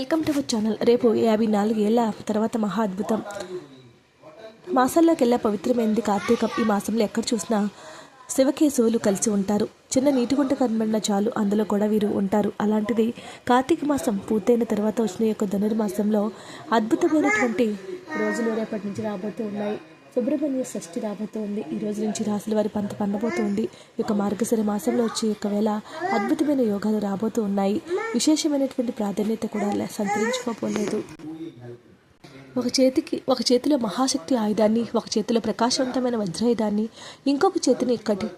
Welcome to our channel. రేపు యాభై నాలుగు ఏళ్ళ తర్వాత మహా అద్భుతం. మాసాల్లోకెల్లా పవిత్రమైంది పవిత్రమైనది కార్తీకం. ఈ మాసంలో ఎక్కడ చూసినా శివకేశవులు కలిసి ఉంటారు. చిన్న నీటి గుంట కనబడిన చాలు అందులో కూడా వీరు ఉంటారు. అలాంటిది కార్తీక మాసం పూర్తయిన తర్వాత వచ్చిన యొక్క ధనుర్మాసంలో అద్భుతమైనటువంటి రోజులు రేపటి నుంచి రాబోతూ ఉన్నాయి. సుబ్రహ్మణ్య షష్ఠి రాబోతోంది. ఈ రోజు నుంచి రాసుల వారి పంత పండబోతోంది. ఈ యొక్క మార్గశిర మాసంలో వచ్చే ఒకవేళ అద్భుతమైన యోగాలు రాబోతూ ఉన్నాయి. విశేషమైనటువంటి ప్రాధాన్యత కూడా సంతరించుకోపోలేదు ఒక చేతికి ఒక చేతిలో మహాశక్తి ఆయుధాన్ని ఒక చేతిలో ప్రకాశవంతమైన వజ్రాయుధాన్ని ఇంకొక చేతిని కటి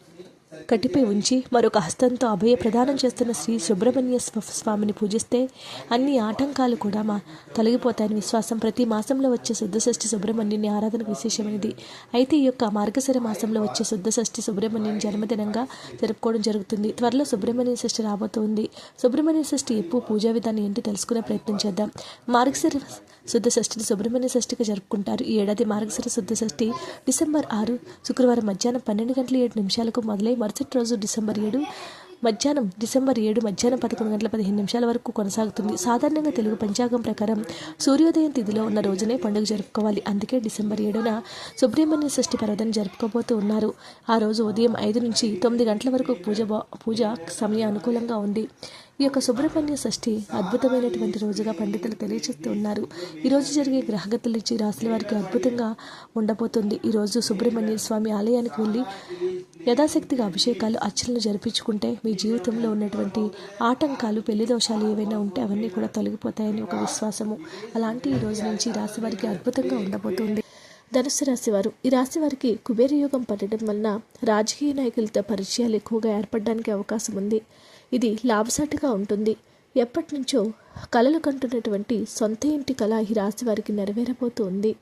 కటిపై ఉంచి మరొక హస్తంతో అభయ ప్రదానం చేస్తున్న శ్రీ సుబ్రహ్మణ్య స్వామిని పూజిస్తే అన్ని ఆటంకాలు కూడా మా తొలగిపోతాయని విశ్వాసం. ప్రతి మాసంలో వచ్చే శుద్ధషష్ఠి సుబ్రహ్మణ్యుని ఆరాధన విశేషమైనది. అయితే ఈ యొక్క మార్గశిర మాసంలో వచ్చే శుద్ధషష్ఠి సుబ్రహ్మణ్యుని జన్మదినంగా జరుపుకోవడం జరుగుతుంది. త్వరలో సుబ్రహ్మణ్య షష్ఠి రాబోతోంది. సుబ్రహ్మణ్య షష్ఠి ఎప్పుడు పూజా విధానం ఏంటి తెలుసుకునే ప్రయత్నం చేద్దాం. మార్గశిర శుద్ధ షష్ఠిని సుబ్రహ్మణ్య షష్ఠిగా జరుపుకుంటారు. ఈ ఏడాది మార్గశిర శుద్ధ షష్ఠి డిసెంబర్ ఆరు శుక్రవారం మధ్యాహ్నం పన్నెండు గంటల ఏడు నిమిషాలకు మొదలై మరుసటి రోజు డిసెంబర్ ఏడు మధ్యాహ్నం డిసెంబర్ ఏడు మధ్యాహ్నం పదకొండు గంటల పదిహేను నిమిషాల వరకు కొనసాగుతుంది. సాధారణంగా తెలుగు పంచాంగం ప్రకారం సూర్యోదయం తిథిలో ఉన్న రోజునే పండుగ జరుపుకోవాలి. అందుకే డిసెంబర్ ఏడున సుబ్రహ్మణ్య షష్ఠి పర్వదిన జరుపుకోబోతూ ఉన్నారు. ఆ రోజు ఉదయం ఐదు నుంచి తొమ్మిది గంటల వరకు పూజ పూజ సమయం అనుకూలంగా ఉంది ఈ యొక్క సుబ్రహ్మణ్య షష్ఠి అద్భుతమైనటువంటి రోజుగా పండితులు తెలియజేస్తూ ఉన్నారు. ఈరోజు జరిగే గ్రహగతులు ఇచ్చి రాశుల వారికి అద్భుతంగా ఉండబోతుంది. ఈరోజు సుబ్రహ్మణ్య స్వామి ఆలయానికి వెళ్ళి యథాశక్తిగా అభిషేకాలు అర్చనలు జరిపించుకుంటే మీ జీవితంలో ఉన్నటువంటి ఆటంకాలు పెళ్ళి దోషాలు ఏవైనా ఉంటే అవన్నీ కూడా తొలగిపోతాయని ఒక విశ్వాసము. అలాంటి ఈ రోజు నుంచి ఈ రాశి వారికి అద్భుతంగా ఉండబోతుంది. ధనుసు రాశి వారు ఈ రాశి వారికి కుబేర యోగం పడటం వలన రాజకీయ నాయకులతో పరిచయాలు ఎక్కువగా ఏర్పడడానికి అవకాశం ఉంది. ఇది లాభసాటిగా ఉంటుంది. ఎప్పటి నుంచో కలలు కంటున్నటువంటి సొంత ఇంటి కళ ఈ రాశి వారికి నెరవేరబోతూ ఉంది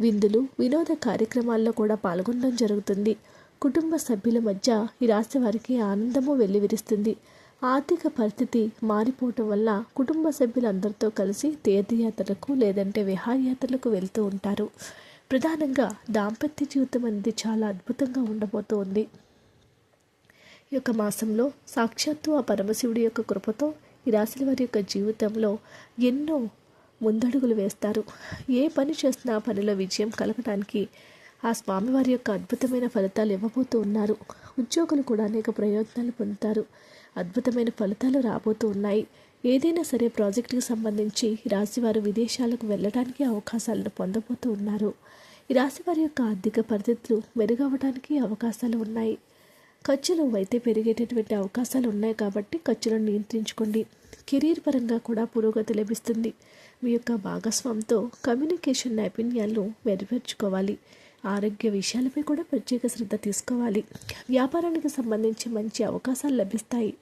విందులు వినోద కార్యక్రమాల్లో కూడా పాల్గొనడం జరుగుతుంది. కుటుంబ సభ్యుల మధ్య ఈ రాశి వారికి ఆనందము వెల్లివిరుస్తుంది. ఆర్థిక పరిస్థితి మారిపోవటం వల్ల కుటుంబ సభ్యులందరితో కలిసి తీర్థయాత్రలకు లేదంటే విహారయాత్రలకు వెళ్తూ ఉంటారు. ప్రధానంగా దాంపత్య జీవితం అనేది చాలా అద్భుతంగా ఉండబోతోంది. ఈ యొక్క మాసంలో సాక్షాత్తు ఆ పరమశివుడి యొక్క కృపతో ఈ రాశుల వారి యొక్క జీవితంలో ఎన్నో ముందడుగులు వేస్తారు. ఏ పని చేసినా పనిలో విజయం కలగడానికి ఆ స్వామివారి యొక్క అద్భుతమైన ఫలితాలు ఇవ్వబోతూ ఉన్నారు. ఉద్యోగులు కూడా అనేక ప్రయోజనాలు పొందుతారు. అద్భుతమైన ఫలితాలు రాబోతూ ఉన్నాయి. ఏదైనా సరే ప్రాజెక్టుకి సంబంధించి రాశివారు విదేశాలకు వెళ్ళడానికి అవకాశాలను పొందబోతూ ఉన్నారు. ఈ రాశి వారి యొక్క ఆర్థిక పరిస్థితులు మెరుగవడానికి అవకాశాలు ఉన్నాయి. ఖర్చులు అయితే పెరిగేటటువంటి అవకాశాలు ఉన్నాయి కాబట్టి ఖర్చులను నియంత్రించుకోండి. కెరీర్ పరంగా కూడా పురోగతి లభిస్తుంది. మీ యొక్క భాగస్వామితో కమ్యూనికేషన్ నైపుణ్యాలను మెరుగుపరుచుకోవాలి. ఆరోగ్య విషయాలపై కూడా ప్రత్యేక శ్రద్ధ తీసుకోవాలి. వ్యాపారానికి సంబంధించి మంచి అవకాశాలు లభిస్తాయి.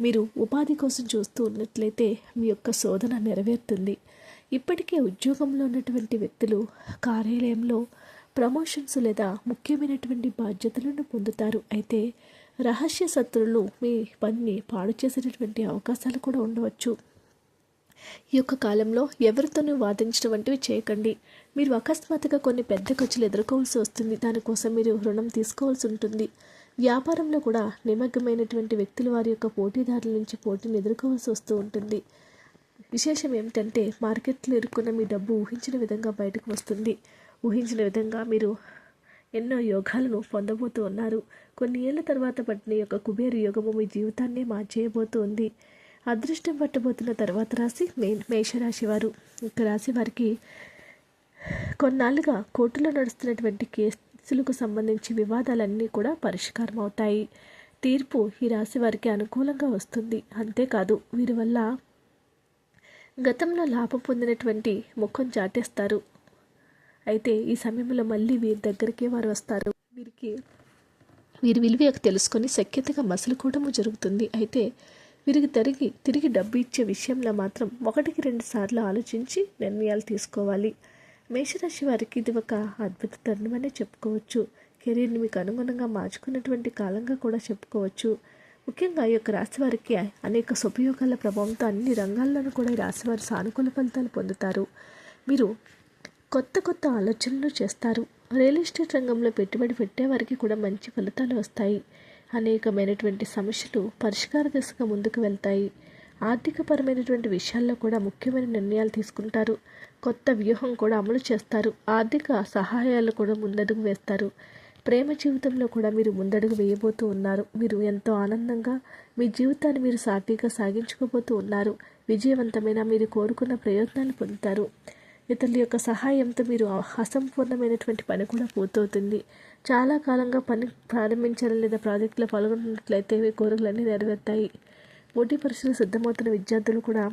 మీరు ఉపాధి కోసం చూస్తూ ఉన్నట్లయితే మీ యొక్క శోధన నెరవేరుతుంది. ఇప్పటికే ఉద్యోగంలో ఉన్నటువంటి వ్యక్తులు కార్యాలయంలో ప్రమోషన్స్ లేదా ముఖ్యమైనటువంటి బాధ్యతలను పొందుతారు. అయితే రహస్య శత్రువులు మీ పనిని పాడు చేసేటటువంటి అవకాశాలు కూడా ఉండవచ్చు. ఈ యొక్క కాలంలో ఎవరితోనూ వాదించడం వంటివి చేయకండి. మీరు అకస్మాత్తుగా కొన్ని పెద్ద ఖర్చులు ఎదుర్కోవాల్సి వస్తుంది. దానికోసం మీరు రుణం తీసుకోవాల్సి ఉంటుంది. వ్యాపారంలో కూడా నిమగ్నమైనటువంటి వ్యక్తులు వారి యొక్క పోటీదారుల నుంచి పోటీని ఎదుర్కోవాల్సి వస్తూ ఉంటుంది. విశేషం ఏమిటంటే మార్కెట్లో ఇరుక్కున్న మీ డబ్బు ఊహించిన విధంగా బయటకు వస్తుంది. ఊహించిన విధంగా మీరు ఎన్నో యోగాలను పొందబోతూ ఉన్నారు. కొన్ని ఏళ్ళ తర్వాత పట్టిన యొక్క కుబేర యోగము మీ జీవితాన్నే మార్చేయబోతోంది. అదృష్టం పట్టబోతున్న తర్వాత రాశి మే మేషరాశి వారు. ఇక రాశి వారికి కొన్నాళ్ళుగా కోర్టులో నడుస్తున్నటువంటి కేసులకు సంబంధించి వివాదాలన్నీ కూడా పరిష్కారం అవుతాయి తీర్పు ఈ రాశి వారికి అనుకూలంగా వస్తుంది. అంతేకాదు వీరి వల్ల గతంలో లాభం పొందినటువంటి ముఖం చాటేస్తారు. అయితే ఈ సమయంలో మళ్ళీ వీరి దగ్గరికే వారు వస్తారు. వీరికి వీరి విలువ తెలుసుకొని సఖ్యతగా మసలుకోవడము జరుగుతుంది. అయితే వీరికి తిరిగి తిరిగి డబ్బు ఇచ్చే విషయంలో మాత్రం ఒకటికి రెండు సార్లు ఆలోచించి నిర్ణయాలు తీసుకోవాలి. మేషరాశి వారికి ఇది ఒక అద్భుత తరుణమనే చెప్పుకోవచ్చు. కెరీర్ని మీకు అనుగుణంగా మార్చుకున్నటువంటి కాలంగా కూడా చెప్పుకోవచ్చు. ముఖ్యంగా ఈ యొక్క రాశి వారికి అనేక సుపయోగాల ప్రభావంతో అన్ని రంగాల్లోనూ కూడా ఈ రాశి వారు సానుకూల ఫలితాలు పొందుతారు. మీరు కొత్త కొత్త ఆలోచనలు చేస్తారు. రియల్ ఎస్టేట్ రంగంలో పెట్టుబడి పెట్టే వారికి కూడా మంచి ఫలితాలు వస్తాయి. అనేకమైనటువంటి సమస్యలు పరిష్కార దిశగా ముందుకు వెళ్తాయి. ఆర్థికపరమైనటువంటి విషయాల్లో కూడా ముఖ్యమైన నిర్ణయాలు తీసుకుంటారు. కొత్త వ్యూహం కూడా అమలు చేస్తారు. ఆర్థిక సహాయాలు కూడా ముందడుగు వేస్తారు. ప్రేమ జీవితంలో కూడా మీరు ముందడుగు వేయబోతూ ఉన్నారు. మీరు ఎంతో ఆనందంగా మీ జీవితాన్ని మీరు సాఫీగా సాగించుకోబోతూ ఉన్నారు. విజయవంతమైన మీరు కోరుకున్న ప్రయోజనాలు పొందుతారు. ఇతరుల యొక్క సహాయంతో మీరు అసంపూర్ణమైనటువంటి పని కూడా పూర్తవుతుంది. చాలా కాలంగా పని ప్రారంభించాలి లేదా ప్రాజెక్టులో పాల్గొన్నట్లయితే మీ కోరికలన్నీ నెరవేరుతాయి. పోటీ పరీక్షలు సిద్ధమవుతున్న విద్యార్థులు కూడా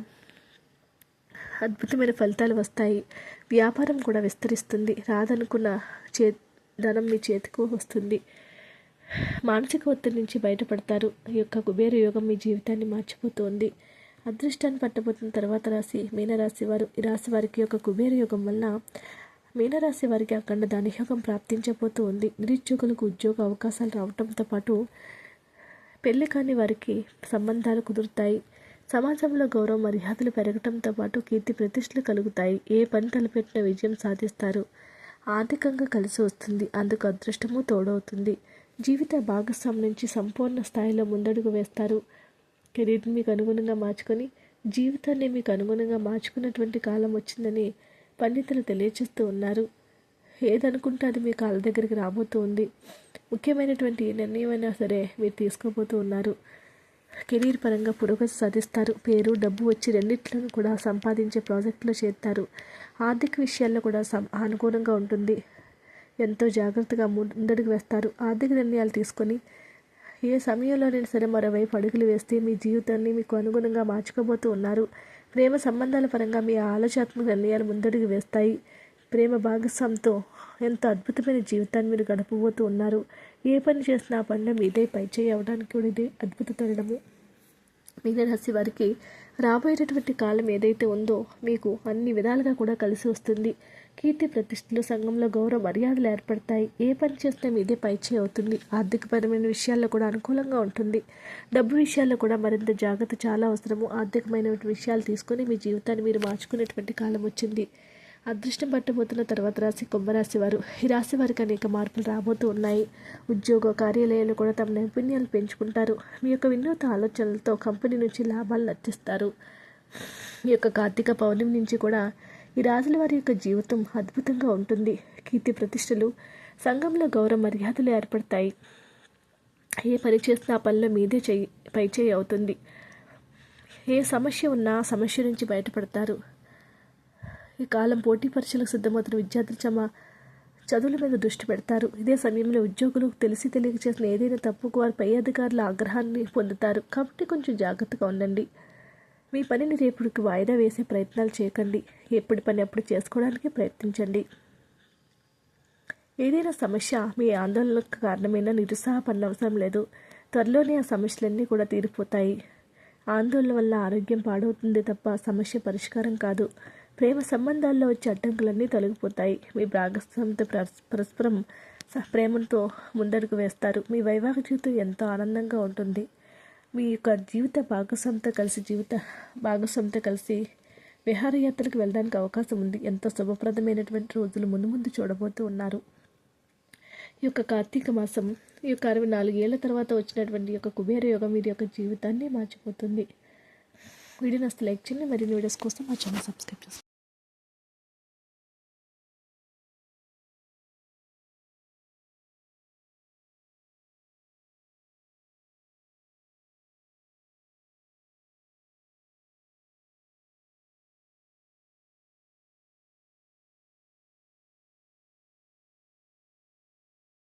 అద్భుతమైన ఫలితాలు వస్తాయి. వ్యాపారం కూడా విస్తరిస్తుంది. రాదనుకున్న చే ధనం మీ చేతికి వస్తుంది. మానసిక ఒత్తిడి నుంచి బయటపడతారు. ఈ యొక్క కుబేర యోగం మీ జీవితాన్ని మార్చిపోతుంది. అదృష్టాన్ని పట్టబోతున్న తర్వాత రాశి మీనరాశి వారు ఈ రాశి వారికి యొక్క కుబేర యోగం వల్ల మీనరాశి వారికి అఖండ ధనయోగం ప్రాప్తించబోతూ ఉంది నిరుద్యోగులకు ఉద్యోగ అవకాశాలు రావడంతో పాటు పెళ్ళి కాని వారికి సంబంధాలు కుదురుతాయి. సమాజంలో గౌరవ మర్యాదలు పెరగటంతో పాటు కీర్తి ప్రతిష్టలు కలుగుతాయి. ఏ పని తలపెట్టిన విజయం సాధిస్తారు. ఆర్థికంగా కలిసి వస్తుంది. అందుకు అదృష్టము తోడవుతుంది. జీవిత భాగస్వామి నుంచి సంపూర్ణ స్థాయిలో ముందడుగు వేస్తారు. కెరీర్ని మీకు అనుగుణంగా మార్చుకొని జీవితాన్ని మీకు అనుగుణంగా మార్చుకున్నటువంటి కాలం వచ్చిందని పండితులు తెలియచేస్తూ ఉన్నారు. ఏదనుకుంటే అది మీ కాళ్ళ దగ్గరికి రాబోతూ ఉంది. ముఖ్యమైనటువంటి నిర్ణయమైనా సరే మీరు తీసుకోబోతూ ఉన్నారు. కెరీర్ పరంగా పురోగతి సాధిస్తారు. పేరు డబ్బు వచ్చి రెండిట్లను కూడా సంపాదించే ప్రాజెక్టులో చేస్తారు ఆర్థిక విషయాల్లో కూడా సం అనుకూలంగా ఉంటుంది. ఎంతో జాగ్రత్తగా ముందడుగు వేస్తారు. ఆర్థిక నిర్ణయాలు తీసుకొని ఏ సమయంలోనైనా సరే మరోవైపు అడుగులు వేస్తే మీ జీవితాన్ని మీకు అనుగుణంగా మార్చుకోబోతూ ఉన్నారు. ప్రేమ సంబంధాల పరంగా మీ ఆలోచనాత్మక నిర్ణయాలు ముందడుగు వేస్తాయి. ప్రేమ భాగస్వామితో ఎంతో అద్భుతమైన జీవితాన్ని మీరు గడపబోతూ ఉన్నారు? ఏ పని చేసినా ఆ పనిలో మీదే పైచేయి అవడానికి కూడా ఇదే అద్భుత తరుణము. మీనరాశి వారికి రాబోయేటటువంటి కాలం ఏదైతే ఉందో మీకు అన్ని విధాలుగా కూడా కలిసి వస్తుంది. కీర్తి ప్రతిష్టలు సంఘంలో గౌరవ మర్యాదలు ఏర్పడతాయి. ఏ పని చేసినా మీదే పైచే అవుతుంది. ఆర్థికపరమైన విషయాల్లో కూడా అనుకూలంగా ఉంటుంది. డబ్బు విషయాల్లో కూడా మరింత జాగ్రత్త చాలా అవసరము. ఆర్థికమైన విషయాలు తీసుకొని మీ జీవితాన్ని మీరు మార్చుకునేటువంటి కాలం వచ్చింది. అదృష్టం పట్టబోతున్న తర్వాత రాశి కుంభరాశి వారు ఈ రాశి వారికి అనేక మార్పులు రాబోతూ ఉన్నాయి. ఉద్యోగ కార్యాలయాలు కూడా తమ నైపుణ్యాలు పెంచుకుంటారు. మీ యొక్క వినూత ఆలోచనలతో కంపెనీ నుంచి లాభాలు నచ్చిస్తారు. ఈ యొక్క కార్తీక పౌర్ణమి నుంచి కూడా ఈ రాజుల వారి యొక్క జీవితం అద్భుతంగా ఉంటుంది. కీర్తి ప్రతిష్టలు సంఘంలో గౌరవ మర్యాదలు ఏర్పడతాయి. ఏ పని చేసినా ఆ పనిలో మీదే చేయి పైచేయి అవుతుంది. ఏ సమస్య ఉన్నా సమస్య నుంచి బయటపడతారు. ఈ కాలం పోటీ పరీక్షలకు సిద్ధమవుతున్న విద్యార్థులు తమ చదువుల మీద దృష్టి పెడతారు. ఇదే సమయంలో ఉద్యోగులు తెలిసి తెలియక చేసిన ఏదైనా తప్పుకు వారి పై అధికారుల ఆగ్రహాన్ని పొందుతారు. కాబట్టి కొంచెం జాగ్రత్తగా ఉండండి. మీ పనిని రేపుడికి వాయిదా వేసే ప్రయత్నాలు చేయకండి. ఎప్పటి పని అప్పుడు చేసుకోవడానికి ప్రయత్నించండి. ఏదైనా సమస్య మీ ఆందోళనకు కారణమైన నిరుత్సాహపడిన అవసరం లేదు. త్వరలోనే ఆ సమస్యలన్నీ కూడా తీరిపోతాయి. ఆందోళన వల్ల ఆరోగ్యం పాడవుతుంది తప్ప సమస్య పరిష్కారం కాదు. ప్రేమ సంబంధాల్లో వచ్చే అడ్డంకులన్నీ తొలగిపోతాయి. మీ భాగస్వామితో పరస్పరం ప్రేమతో ముందడుగు వేస్తారు. మీ వైవాహిక జీవితం ఎంతో ఆనందంగా ఉంటుంది. మీ యొక్క జీవిత భాగస్వామితో కలిసి జీవిత భాగస్వామితో కలిసి విహారయాత్రకు వెళ్ళడానికి అవకాశం ఉంది. ఎంతో శుభప్రదమైనటువంటి రోజులు ముందు ముందు చూడబోతూ ఉన్నారు. ఈ యొక్క కార్తీక మాసం ఈ యొక్క అరవై నాలుగేళ్ళ తర్వాత వచ్చినటువంటి యొక్క కుబేర యోగం వీరి యొక్క జీవితాన్ని మార్చిపోతుంది. వీడియో నస్తే లైక్ చేయండి. మరిన్ని వీడియోస్ కోసం మా ఛానల్ సబ్స్క్రైబ్ చేసుకోండి.